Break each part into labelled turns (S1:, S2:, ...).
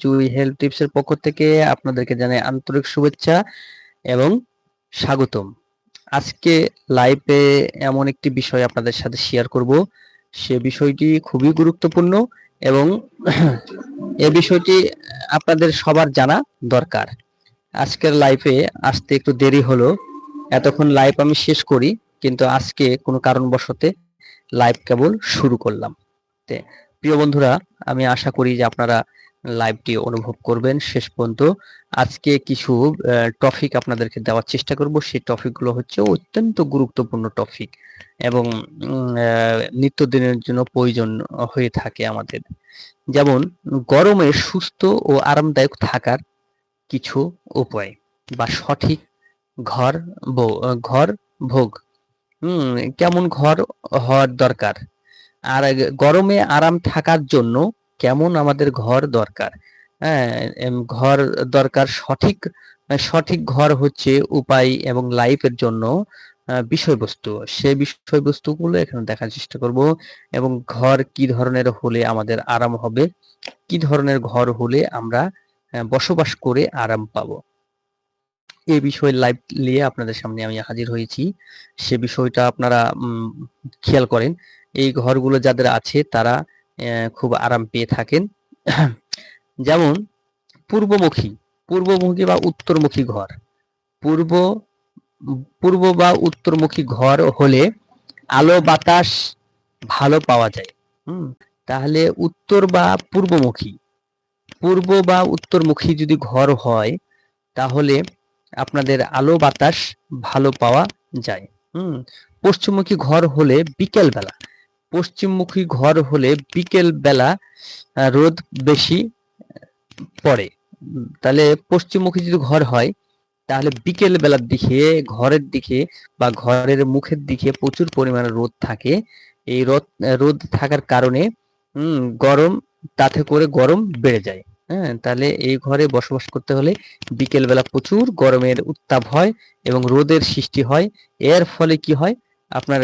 S1: জুই health টিপসের পক্ষ থেকে আপনাদেরকে জানাই আন্তরিক শুভেচ্ছা এবং স্বাগতম। আজকে লাইভে এমন একটি বিষয় আপনাদের সাথে শেয়ার করব। সে বিষয়টি খুবই গুরুত্বপূর্ণ এবং এ বিষয়টি আপনাদের সবার জানা দরকার। আজকের লাইভে আসতে একটু দেরি হলো। এতক্ষণ লাইভ আমি শেষ করি, কিন্তু আজকে কোনো কারণবশতে লাইভ কেবল শুরু করলাম। প্রিয় বন্ধুরা, আমি আশা করি যে আপনারা লাইভটি অনুভব করবেন। শেষ পর্যন্ত আজকে কিছু টপিক আপনাদেরকে দেওয়ার চেষ্টা করব। সেই টপিকগুলো হচ্ছে অত্যন্ত গুরুত্বপূর্ণ টপিক এবং নিত্যদিনের জন্য প্রয়োজন হয়ে থাকে আমাদের। যেমন, গরমে সুস্থ ও আরামদায়ক থাকার কিছু উপায় বা সঠিক ঘর ঘর ভোগ। হম কেমন ঘর হওয়ার দরকার? আর গরমে আরাম থাকার জন্য কেমন আমাদের ঘর দরকার? হ্যাঁ ঘর দরকার সঠিক সঠিক ঘর হচ্ছে উপায় এবং লাইফের জন্য বিষয়বস্তু। সে বিষয়বস্তুগুলো এখানে দেখার চেষ্টা করব এবং ঘর কি ধরনের হলে আমাদের আরাম হবে, কি ধরনের ঘর হলে আমরা বসবাস করে আরাম পাবো। এই বিষয়ে লাইভ নিয়ে আপনাদের সামনে আমি হাজির হয়েছি। সে বিষয়টা আপনারা খেয়াল করেন। এই ঘরগুলো যাদের আছে তারা খুব আরাম পেয়ে থাকেন। যেমন পূর্বমুখী পূর্বমুখী বা উত্তরমুখী ঘর। পূর্ব পূর্ব বা উত্তরমুখী ঘর হলে আলো, বাতাস ভালো পাওয়া যায়। হুম, তাহলে উত্তর বা পূর্বমুখী। পূর্ব বা উত্তরমুখী যদি ঘর হয়, তাহলে আপনাদের আলো, বাতাস ভালো পাওয়া যায়। হুম, পশ্চিমমুখী ঘর হলে বিকেল বেলা পশ্চিমমুখী ঘর হলে বিকেল বেলা রোদ বেশি পড়ে। তাহলে পশ্চিমমুখী যদি ঘর হয়, তাহলে বিকেল বেলার দিকে, ঘরের দিকে বা ঘরের মুখের দিকে প্রচুর পরিমাণে রোদ থাকে। এই রোদ রোদ থাকার কারণে হম গরম, তাতে করে গরম বেড়ে যায়। হ্যাঁ তাহলে এই ঘরে বসবাস করতে হলে বিকেল বেলা প্রচুর গরমের উত্তাপ হয় এবং রোদের সৃষ্টি হয়। এর ফলে কি হয়? আপনার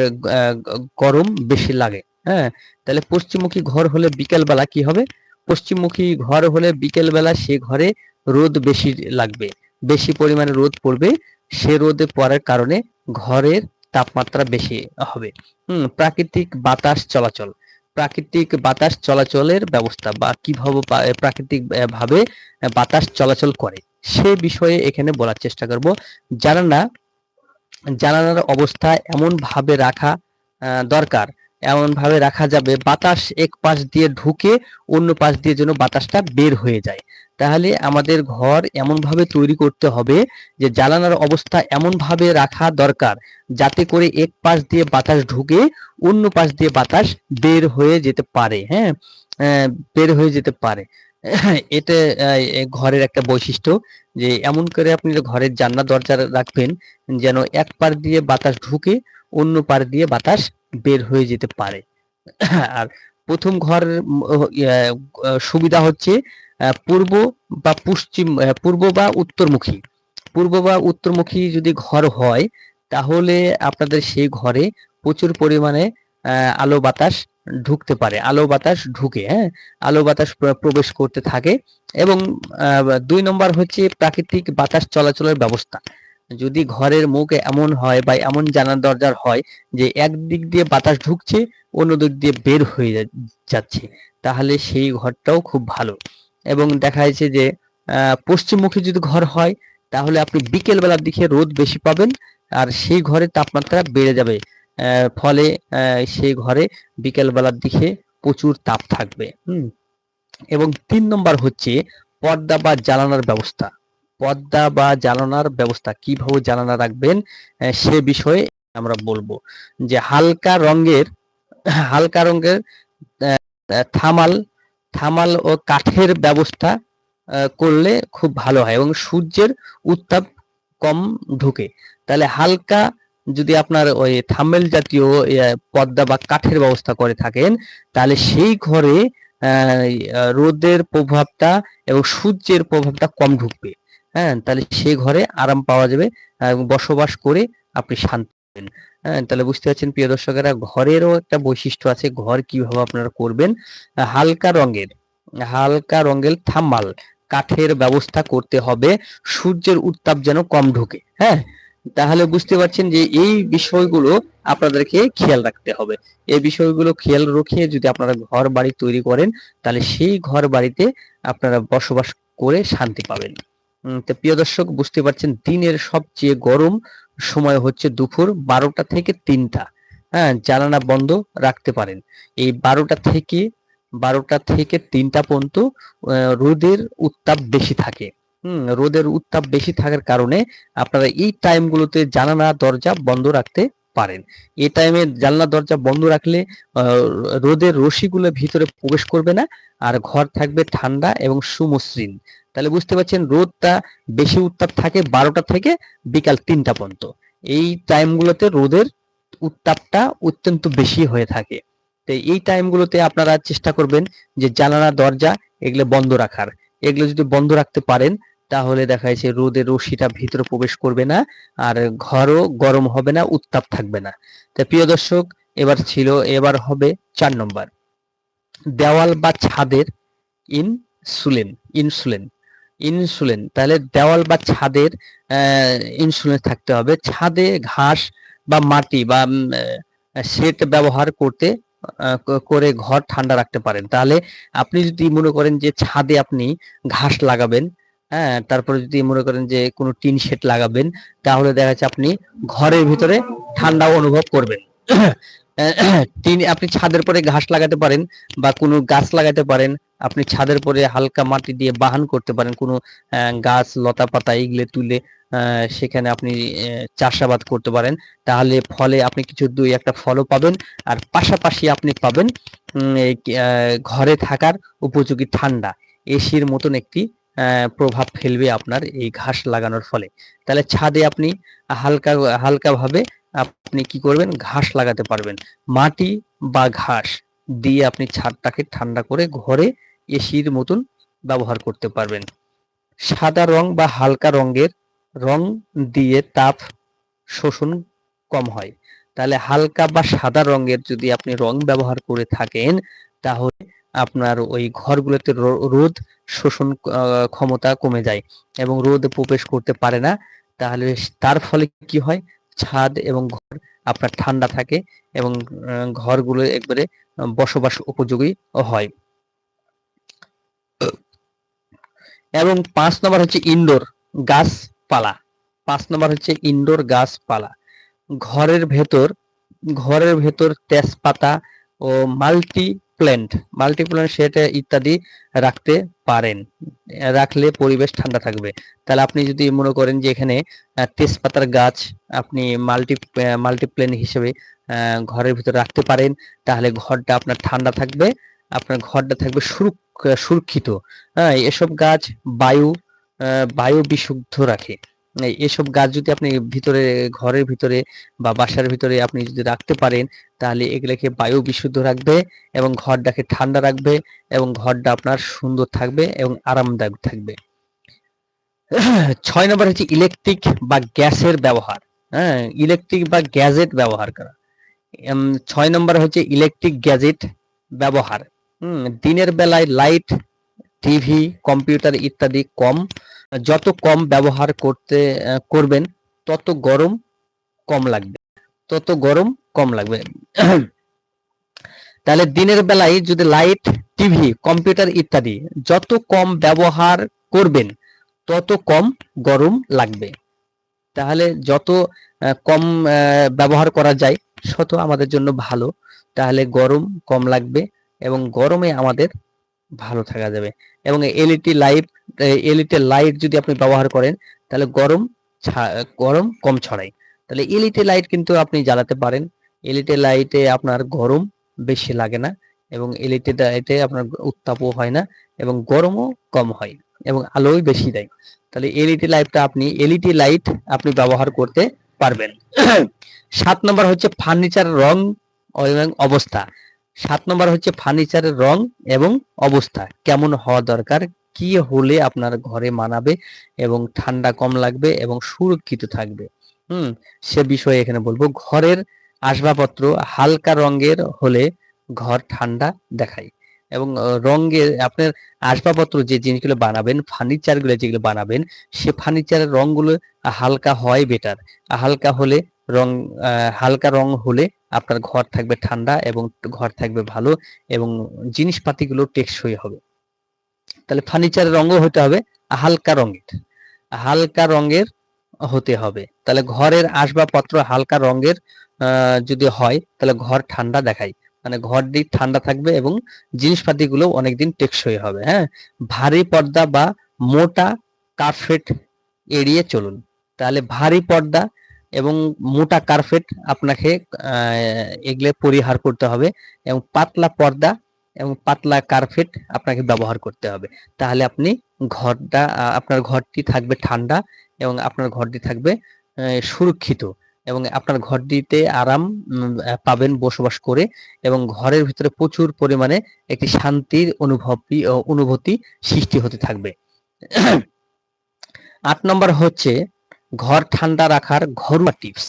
S1: গরম বেশি লাগে হ্যাঁ? তাহলে পশ্চিমমুখী ঘর হলে বিকেল বেলা কি হবে? পশ্চিমমুখী ঘর হলে বিকেল বেলা সে ঘরে রোদ বেশি লাগবে, বেশি পরিমাণে রোদ পড়বে, সে রোদে পড়ার কারণে ঘরের তাপমাত্রা বেশি হবে। হুম, প্রাকৃতিক বাতাস চলাচল, প্রাকৃতিক বাতাস চলাচলের ব্যবস্থা বা কীভাবে প্রাকৃতিক ভাবে বাতাস চলাচল করে, সে বিষয়ে এখানে বলার চেষ্টা করব। জানানা জানালার অবস্থা এমন ভাবে রাখা দরকার। এমন ভাবে রাখা যাবে, বাতাস এক পাশ দিয়ে ঢুকে অন্য পাশ দিয়ে যেন বাতাসটা বের হয়ে যায়। তাহলে আমাদের ঘর এমন ভাবে তৈরি করতে হবে যে, জ্বালানার অবস্থা এমন ভাবে রাখা দরকার যাতে করে এক পাশ দিয়ে বাতাস ঢুকে অন্য পাশ দিয়ে বাতাস বের হয়ে যেতে পারে হ্যাঁ? বের হয়ে যেতে পারে। এটা ঘরের একটা বৈশিষ্ট্য যে এমন করে আপনি ঘরের জানলা, দরজা রাখবেন যেন এক পার দিয়ে বাতাস ঢুকে অন্য পার দিয়ে বাতাস বের হয়ে যেতে পারে। আর প্রথম ঘর সুবিধা হচ্ছে পূর্ব বা পশ্চিম পূর্ব বা উত্তরমুখী। পূর্ব বা উত্তরমুখী যদি ঘর হয়, তাহলে আপনাদের সেই ঘরে প্রচুর পরিমাণে আলো বাতাস ঢুকতে পারে। আলো বাতাস ঢুকে হ্যাঁ? আলো বাতাস প্রবেশ করতে থাকে এবং দুই নম্বর হচ্ছে প্রাকৃতিক বাতাস চলাচলের ব্যবস্থা। যদি ঘরের মুখ এমন হয় বা এমন জানার দরজার হয় যে একদিক দিয়ে বাতাস ঢুকছে, অন্য দিক দিয়ে বের হয়ে যাচ্ছে, তাহলে সেই ঘরটাও খুব ভালো। এবং দেখা যাচ্ছে যে পশ্চিমমুখী যদি ঘর হয়, তাহলে আপনি বিকেল বেলার দিকে রোদ বেশি পাবেন আর সেই ঘরের তাপমাত্রা বেড়ে যাবে। ফলে সেই ঘরে বিকেল বেলার দিকে প্রচুর তাপ থাকবে। হুম? এবং তিন নম্বর হচ্ছে পর্দা বা জ্বালানোর ব্যবস্থা। পর্দা বা জ্বালানোর ব্যবস্থা কীভাবে জ্বালানা রাখবেন সে বিষয়ে আমরা বলব। যে হালকা রঙের হালকা রঙের থামাল থামাল ও কাঠের ব্যবস্থা করলে খুব ভালো হয় এবং সূর্যের উত্তাপ কম ঢুকে। তাহলে হালকা যদি আপনার ওই থামেল জাতীয় পর্দা বা কাঠের ব্যবস্থা করে থাকেন, তাহলে সেই ঘরে রোদের প্রভাবটা এবং সূর্যের প্রভাবটা কম ঢুকবে। হ্যাঁ তাহলে সেই ঘরে আরাম পাওয়া যাবে বসবাস করে আপনি শান্তি পাবেন। হ্যাঁ তাহলে বুঝতে পারছেন প্রিয় দর্শকেরা, ঘরেরও একটা বৈশিষ্ট্য আছে, ঘর কীভাবে আপনারা করবেন? হালকা রঙের হালকা রঙের থাম্বাল, কাঠের ব্যবস্থা করতে হবে, সূর্যের উত্তাপ যেন কম ঢোকে। হ্যাঁ তাহলে বুঝতে পারছেন যে এই বিষয়গুলো আপনাদেরকে খেয়াল রাখতে হবে। এই বিষয়গুলো খেয়াল রেখে যদি আপনারা ঘর বাড়ি তৈরি করেন, তাহলে সেই ঘর বাড়িতে আপনারা বসবাস করে শান্তি পাবেন। তো প্রিয় দর্শক, বুঝতে পারছেন দিনের সবচেয়ে গরম সময় হচ্ছে দুপুর বারোটা থেকে তিনটা। হ্যাঁ জানানা বন্ধ রাখতে পারেন। এই বারোটা থেকে বারোটা থেকে তিনটা পর্যন্ত রোদের উত্তাপ বেশি থাকে। হুম, রোদের উত্তাপ বেশি থাকার কারণে আপনারা এই টাইমগুলোতে জানালা, দরজা বন্ধ রাখতে পারেন। এই টাইমে জানলা, দরজা বন্ধ রাখলে রোদের রশ্মিগুলো ভিতরে প্রবেশ করবে না, আর ঘর থাকবে ঠান্ডা এবং সুমসৃণ। তাহলে বুঝতে পারছেন, রোদটা বেশি উত্তাপ থাকে বারোটা থেকে বিকাল তিনটা পর্যন্ত। এই টাইমগুলোতে রোদের উত্তাপটা অত্যন্ত বেশি হয়ে থাকে। তো এই টাইমগুলোতে আপনারা চেষ্টা করবেন যে জানালা, দরজা এগুলো বন্ধ রাখার। এগুলো যদি বন্ধ রাখতে পারেন তাহলে দেখা যাচ্ছে রোদের রশ্মিটা ভিতরে প্রবেশ করবে না, আর ঘরও গরম হবে না, উত্তাপ থাকবে না। তো প্রিয় দর্শক, এবার ছিল, এবার হবে চার নম্বর। দেওয়াল বা ছাদের ইনসুলিন ইনসুলিন ইনসুলিন। তাহলে দেওয়াল বা ছাদের ইনসুলিন থাকতে হবে। ছাদে ঘাস বা মাটি বা সেট ব্যবহার করতে করে ঘর ঠান্ডা রাখতে পারেন। তাহলে আপনি যদি মনে করেন যে ছাদে আপনি ঘাস লাগাবেন হ্যাঁ তারপরে যদি মনে করেন যে কোনো টিন শেড লাগাবেন, তাহলে দেখা যাচ্ছে আপনি ঘরের ভিতরে ঠান্ডা অনুভব করবেন। টিন, আপনি ছাদের পরে ঘাস লাগাতে পারেন বা কোনো গাছ লাগাতে পারেন, আপনি ছাদের পরে হালকা মাটি দিয়ে বাহান করতে পারেন, কোনো গাছ, লতা পাতা, এগুলো তুলে সেখানে আপনি চাষাবাদ করতে পারেন। তাহলে ফলে আপনি কিছু দুই একটা ফলও পাবেন, আর পাশাপাশি আপনি পাবেন ঘরে থাকার উপযোগী ঠান্ডা, এসির মতন একটি প্রভাব ফেলবে আপনার এই ঘাস লাগানোর ফলে। তাহলে ছাদে আপনি হালকা হালকা ভাবে আপনি কি করবেন? ঘাস লাগাতে পারবেন। মাটি বা ঘাস দিয়ে আপনি ছাদটাকে ঠান্ডা করে ঘরে এসির মতন ব্যবহার করতে পারবেন। সাদা রং বা হালকা রঙের রং দিয়ে তাপ শোষণ কম হয়। তাহলে হালকা বা সাদা রঙের যদি আপনি রং ব্যবহার করে থাকেন, তাহলে আপনার ওই ঘরগুলোতে রোদ শোষণ ক্ষমতা কমে যায় এবং রোদ প্রবেশ করতে পারে না। তাহলে তার ফলে কি হয়? ছাদ এবং ঘর আপনার ঠান্ডা থাকে এবং ঘরগুলো একবারে বসবাস উপযোগী হয়। এবং পাঁচ নম্বর হচ্ছে ইনডোর গাছপালা। পাঁচ নম্বর হচ্ছে ইনডোর গাছপালা। ঘরের ভেতর ঘরের ভেতর তেজপাতা ও মাল্টি প্ল্যান্ট মাল্টি প্ল্যান্ট সেটা ইত্যাদি রাখতে পারেন। রাখলে পরিবেশ ঠান্ডা থাকবে। তাহলে আপনি যদি মনে করেন যে এখানে তেজপাতার গাছ আপনি মাল্টি মাল্টিপ্লেন হিসেবে ঘরের ভিতরে রাখতে পারেন, তাহলে ঘরটা আপনার ঠান্ডা থাকবে, আপনার ঘরটা থাকবে সুরক্ষ- সুরক্ষিত। হ্যাঁ এসব গাছ বায়ু বায়ু বিশুদ্ধ রাখে। এসব গাছ যদি আপনি ভিতরে, ঘরের ভিতরে বা বাসার ভিতরে আপনি যদি রাখতে পারেন, তাহলে এগুলোকে বায়ু বিশুদ্ধ রাখবে এবং ঘরটাকে ঠান্ডা রাখবে এবং ঘরটা আপনার সুন্দর থাকবে এবং আরামদায়ক থাকবে। ছয় নম্বর হচ্ছে ইলেকট্রিক বা গ্যাসের ব্যবহার। হ্যাঁ ইলেকট্রিক বা গ্যাজেট ব্যবহার করা। ছয় নম্বর হচ্ছে ইলেকট্রিক গ্যাজেট ব্যবহার। হুম, দিনের বেলায় লাইট টিভি কম্পিউটার ইত্যাদি কম যত কম ব্যবহার করতে করবেন, তত গরম কম লাগবে। তত গরম কম লাগবে। তাহলে দিনের বেলায় যদি লাইট, টিভি, কম্পিউটার ইত্যাদি যত কম ব্যবহার করবেন, তত কম গরম লাগবে। তাহলে যত কম ব্যবহার করা যায় শত আমাদের জন্য ভালো। তাহলে গরম কম লাগবে এবং গরমে আমাদের ভালো থাকা যাবে। এবং এলইডি লাইট এলইডি লাইট যদি আপনি ব্যবহার করেন, তাহলে গরম গরম কম ছড়ায়। তাহলে এলইডি লাইট কিন্তু আপনি জ্বালাতে পারেন। এলইডি লাইটে আপনার গরম বেশি লাগে না এবং এলইডি লাইটে আপনার উত্তাপও হয় না এবং গরমও কম হয় এবং আলোই বেশি দেয়। তাহলে এলইডি লাইটটা আপনি এলইডি লাইট আপনি ব্যবহার করতে পারবেন। সাত নম্বর হচ্ছে ফার্নিচার রং এবং অবস্থা। সাত নম্বর হচ্ছে ফার্নিচারের রং এবং অবস্থা। কেমন হওয়া দরকার? কি হলে আপনার ঘরে মানাবে এবং ঠান্ডা কম লাগবে এবং সুরক্ষিত থাকবে? হুম, সে বিষয়ে এখানে বলব। ঘরের আসবাবপত্র হালকা রঙের হলে ঘর ঠান্ডা দেখায় এবং রঙের আপনার আসবাবপত্র যে জিনিসগুলো বানাবেন ফার্নিচারগুলো যেগুলো বানাবেন, সে ফার্নিচারের রঙগুলো হালকা হয় বেটার হালকা হলে রং হালকা রং হলে আপনার ঘর থাকবে ঠান্ডা এবং ঘর থাকবে ভালো এবং জিনিসপাতিগুলো টেকসই হবে। তাহলে ফার্নিচারের রঙও হতে হবে, হালকা রঙের। হালকা রঙের হতে হবে। তাহলে ঘরের আসবাবপত্র হালকা রঙের যদি হয়, তাহলে ঘর ঠান্ডা দেখায় মানে ঘরটি ঠান্ডা থাকবে এবং জিনিসপাতিগুলো অনেকদিন টেকসই হবে হ্যাঁ? ভারী পর্দা বা মোটা কার্পেট এড়িয়ে চলুন। তাহলে ভারী পর্দা এবং মোটা কার্পেট আপনাকে এগুলো পরিহার করতে হবে এবং পাতলা পর্দা এবং পাতলা কার্পেট আপনাকে ব্যবহার করতে হবে। তাহলে আপনি ঘরটা, আপনার ঘরটি থাকবে ঠান্ডা এবং আপনার ঘরটি থাকবে সুরক্ষিত এবং আপনার ঘরটিতে আরাম পাবেন বসবাস করে এবং ঘরের ভিতরে প্রচুর পরিমাণে একটি শান্তির অনুভবই ও অনুভূতি সৃষ্টি হতে থাকবে। আট নম্বর হচ্ছে ঘর ঠান্ডা রাখার ঘরোয়া টিপস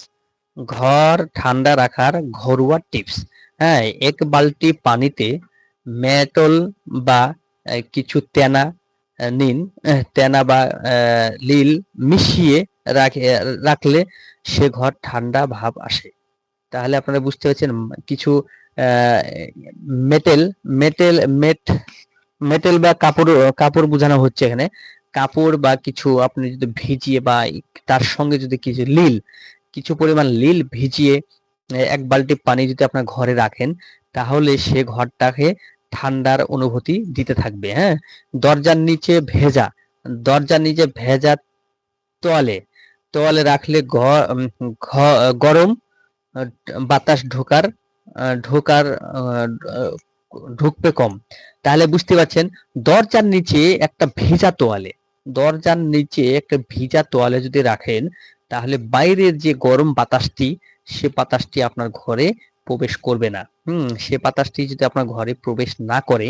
S1: ঘর ঠান্ডা রাখার ঘরোয়া টিপস হ্যাঁ এক বালতি পানিতে মেটল বা কিছু তেনা নিন। তেনা বা লিল মিশিয়ে রাখে রাখলে সে ঘর ঠান্ডা ভাব আসে। তাহলে আপনারা বুঝতে পারছেন কিছু মেটেল মেটেল, মেট, মেটেল বা কাপড় কাপড় বোঝানো হচ্ছে এখানে। কাপড় বা কিছু আপনি যদি ভিজিয়ে বা তার সঙ্গে যদি কিছু লিল, কিছু পরিমাণ লিল ভিজিয়ে এক বালতি পানি যদি আপনার ঘরে রাখেন, তাহলে সে ঘরটাকে ঠান্ডার অনুভূতি দিতে থাকবে হ্যাঁ? দরজার নিচে ভেজা, দরজার নিচে ভেজা তোয়ালে তোয়ালে রাখলে গরম বাতাস ঢোকার ঢোকার ঢুকবে কম। তাহলে বুঝতে পারছেন, দরজার নিচে একটা ভেজা তোয়ালে, দরজার নিচে একটা ভিজা তোয়ালে যদি রাখেন, তাহলে বাইরের যে গরম বাতাসটি, সে বাতাসটি আপনার ঘরে প্রবেশ করবে না। হুম, সে বাতাসটি যদি আপনার ঘরে প্রবেশ না করে,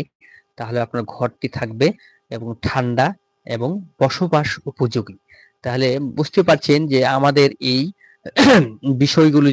S1: তাহলে আপনার ঘরটি থাকবে এবং ঠান্ডা এবং বসবাস উপযোগী। তাহলে বুঝতে পারছেন যে আমাদের এই বিষয়গুলো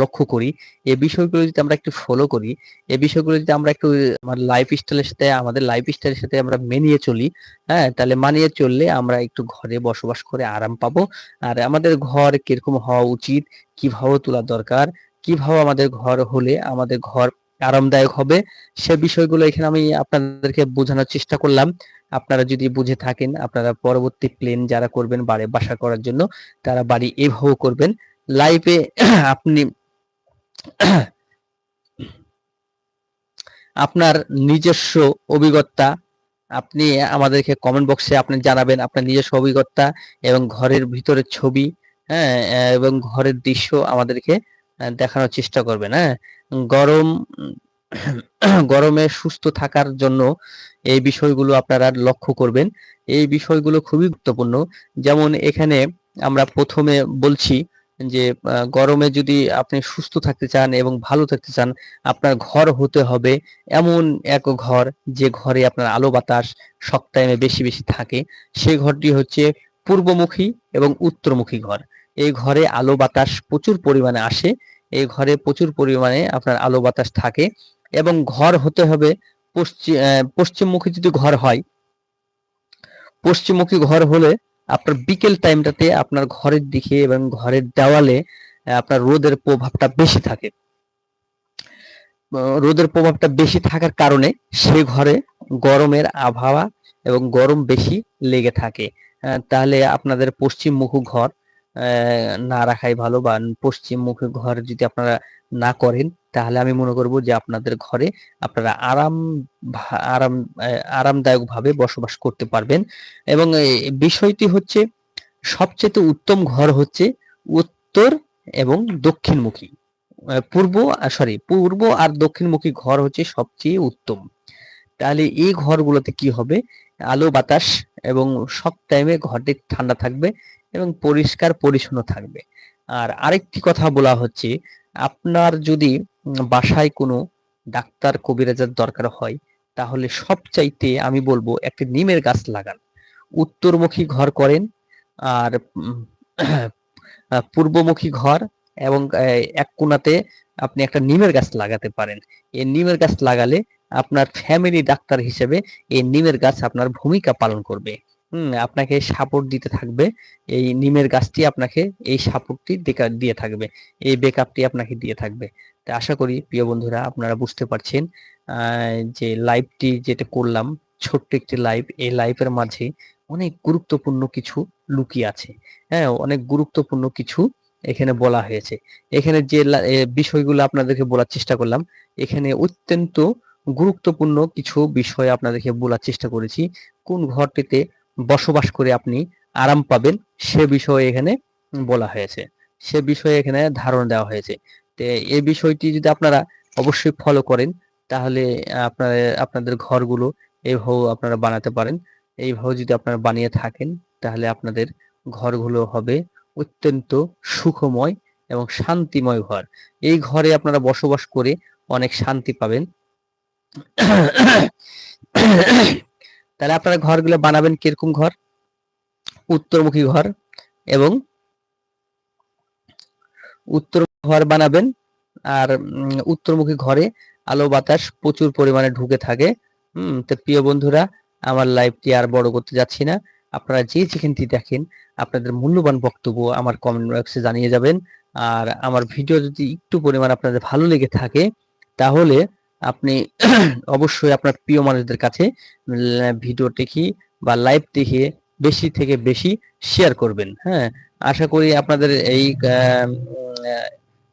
S1: লক্ষ্য করি, এই বিষয়গুলো যদি আমরা একটু ফলো করি এ বিষয়গুলো যদি আমরা একটু, আমার লাইফ স্টাইলের সাথে, আমাদের লাইফ স্টাইলের সাথে আমরা মেনিয়ে চলি হ্যাঁ তাহলে মানিয়ে চললে আমরা একটু ঘরে বসবাস করে আরাম পাবো। আর আমাদের ঘর কীরকম হওয়া উচিত, কীভাবে তোলা দরকার, কীভাবে আমাদের ঘর হলে আমাদের ঘর আরামদায়ক হবে, সে বিষয়গুলো এখানে আমি আপনাদেরকে বোঝানোর চেষ্টা করলাম। আপনারা যদি বুঝে থাকেন, আপনারা পরবর্তী প্লেন যারা করবেন বাড়ি, বাসা করার জন্য, তারা বাড়ি এভাবে করবেন। লাইফে আপনি আপনার নিজস্ব অভিজ্ঞতা আপনি আমাদেরকে কমেন্ট বক্সে আপনি জানাবেন আপনার নিজস্ব অভিজ্ঞতা এবং ঘরের ভিতরের ছবি হ্যাঁ এবং ঘরের দৃশ্য আমাদেরকে দেখানোর চেষ্টা করবেন হ্যাঁ। গরম, গরমে সুস্থ থাকার জন্য এই বিষয়গুলো আপনারা লক্ষ্য করবেন। এই বিষয়গুলো খুবই গুরুত্বপূর্ণ। যেমন এখানে আমরা প্রথমে বলছি যে গরমে যদি আপনি সুস্থ থাকতে চান এবং ভালো থাকতে চান, আপনার ঘর হতে হবে এমন এক ঘর যে ঘরে আপনার আলো বাতাস সব টাইমে বেশি বেশি থাকে। সেই ঘরটি হচ্ছে পূর্বমুখী এবং উত্তরমুখী ঘর। এই ঘরে আলো বাতাস প্রচুর পরিমাণে আসে। এই ঘরে প্রচুর পরিমাণে আপনার আলো বাতাস থাকে এবং ঘর হতে হবে পশ্চিম পশ্চিমমুখী যদি ঘর হয়, পশ্চিমমুখী ঘর হলে আপনার বিকেল টাইমটাতে আপনার ঘরের দিকে এবং ঘরের দেওয়ালে আপনার রোদের প্রভাবটা বেশি থাকে। রোদের প্রভাবটা বেশি থাকার কারণে সে ঘরে গরমের আবহাওয়া এবং গরম বেশি লেগে থাকে। তাহলে আপনাদের পশ্চিমমুখী ঘর না রাখাই ভালো বা পশ্চিমমুখী ঘর যদি আপনারা না করেন, তাহলে আমি মনে করব যে আপনাদের ঘরে আপনারা আরাম আরাম আরামদায়ক ভাবে বসবাস করতে পারবেন। এবং বিষয়টি হচ্ছে সবচেয়ে উত্তম ঘর হচ্ছে উত্তর এবং দক্ষিণমুখী। পূর্ব, সরি, পূর্ব আর দক্ষিণমুখী ঘর হচ্ছে সবচেয়ে উত্তম। তাহলে এই ঘরগুলোতে কি হবে? আলো, বাতাস এবং সব টাইমে ঘরটি ঠান্ডা থাকবে এবং পরিষ্কার, পরিচ্ছন্ন থাকবে। আর আরেকটি কথা বলা হচ্ছে আপনার যদি বাসায় কোনো ডাক্তার কবিরাজার দরকার হয়, তাহলে সবচাইতে আমি বলব একটি নিমের গাছ লাগান। উত্তরমুখী ঘর করেন, আর পূর্বমুখী ঘর এবং এক কোণাতে আপনি একটা নিমের গাছ লাগাতে পারেন। এই নিমের গাছ লাগালে আপনার ফ্যামিলি ডাক্তার হিসেবে এই নিমের গাছ আপনার ভূমিকা পালন করবে। হুম, আপনাকে সাপোর্ট দিতে থাকবে। এই নিমের গাছটি আপনাকে এই সাপোর্টটি দিয়ে থাকবে। এই বেকআপটি আপনাকে দিয়ে থাকবে। তা আশা করি প্রিয় বন্ধুরা আপনারা বুঝতে পারছেন যে লাইভটি যেটা করলাম, ছোট্ট একটি লাইভ এই লাইভের মাঝে অনেক গুরুত্বপূর্ণ কিছু লুকিয়ে আছে। হ্যাঁ অনেক গুরুত্বপূর্ণ কিছু এখানে বলা হয়েছে। এখানে যে বিষয়গুলো আপনাদেরকে বলার চেষ্টা করলাম, এখানে অত্যন্ত গুরুত্বপূর্ণ কিছু বিষয় আপনাদেরকে বলার চেষ্টা করেছি। কোন ঘরটিতে বসবাস করে আপনি আরাম পাবেন, সে বিষয়ে এখানে বলা হয়েছে। সে বিষয়ে এখানে ধারণা দেওয়া হয়েছে। তো এই বিষয়টি যদি আপনারা অবশ্যই ফলো করেন, তাহলে আপনার, আপনাদের ঘরগুলো এইভাবে আপনারা বানাতে পারেন। এইভাবে যদি আপনারা বানিয়ে থাকেন, তাহলে আপনাদের ঘরগুলো হবে অত্যন্ত সুখময় এবং শান্তিময় ঘর। এই ঘরে আপনারা বসবাস করে অনেক শান্তি পাবেন। তাহলে আপনারা ঘরগুলো বানাবেন কীরকম ঘর? উত্তরমুখী ঘর এবং উত্তর ঘর বানাবেন আর উত্তরমুখী ঘরে আলো বাতাস প্রচুর পরিমাণে ঢুকে থাকে। হম, তো প্রিয় বন্ধুরা, আমার লাইভটি আর বড় করতে যাচ্ছি না। আপনারা যে যেখানটি দেখেন, আপনাদের মূল্যবান বক্তব্য আমার কমেন্ট বক্সে জানিয়ে যাবেন। আর আমার ভিডিও যদি একটু পরিমাণ আপনাদের ভালো লেগে থাকে, তাহলে আপনি অবশ্যই আপনার প্রিয় মানুষদের কাছে ভিডিও দেখি বা লাইভ দেখে বেশি থেকে বেশি শেয়ার করবেন হ্যাঁ? আশা করি আপনাদের এই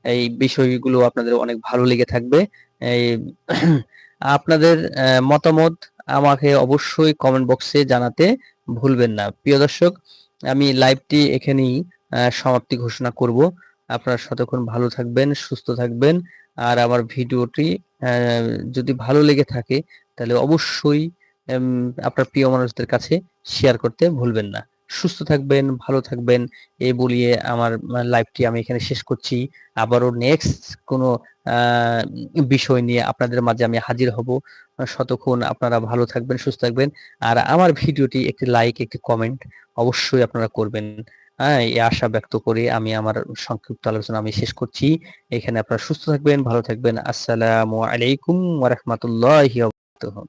S1: এই বিষয়গুলো আপনাদের অনেক ভালো লেগে থাকবে। এই আপনাদের মতামত আমাকে অবশ্যই কমেন্ট বক্সে জানাতে ভুলবেন না। প্রিয় দর্শক, আমি লাইভটি এখানেই সমাপ্তি ঘোষণা করব। আপনারা ততক্ষণ ভালো থাকবেন, সুস্থ থাকবেন। আর আমার ভিডিওটি যদি ভালো লেগে থাকে, তাহলে অবশ্যই আপনার প্রিয় মানুষদের কাছে শেয়ার করতে ভুলবেন না। সুস্থ থাকবেন, ভালো থাকবেন এই বলিয়ে আমার লাইভটি আমি এখানে শেষ করছি। আবারও নেক্সট কোনো বিষয় নিয়ে আপনাদের মাঝে আমি হাজির হব। শতক্ষণ আপনারা ভালো থাকবেন, সুস্থ থাকবেন। আর আমার ভিডিওটি একটি লাইক একটি কমেন্ট অবশ্যই আপনারা করবেন। হ্যাঁ এই আশা ব্যক্ত করে আমি আমার সংক্ষিপ্ত আলোচনা আমি শেষ করছি। এখানে আপনারা সুস্থ থাকবেন, ভালো থাকবেন। আসসালামু আলাইকুম ওয়া রাহমাতুল্লাহি ওয়া বারাকাতুহু।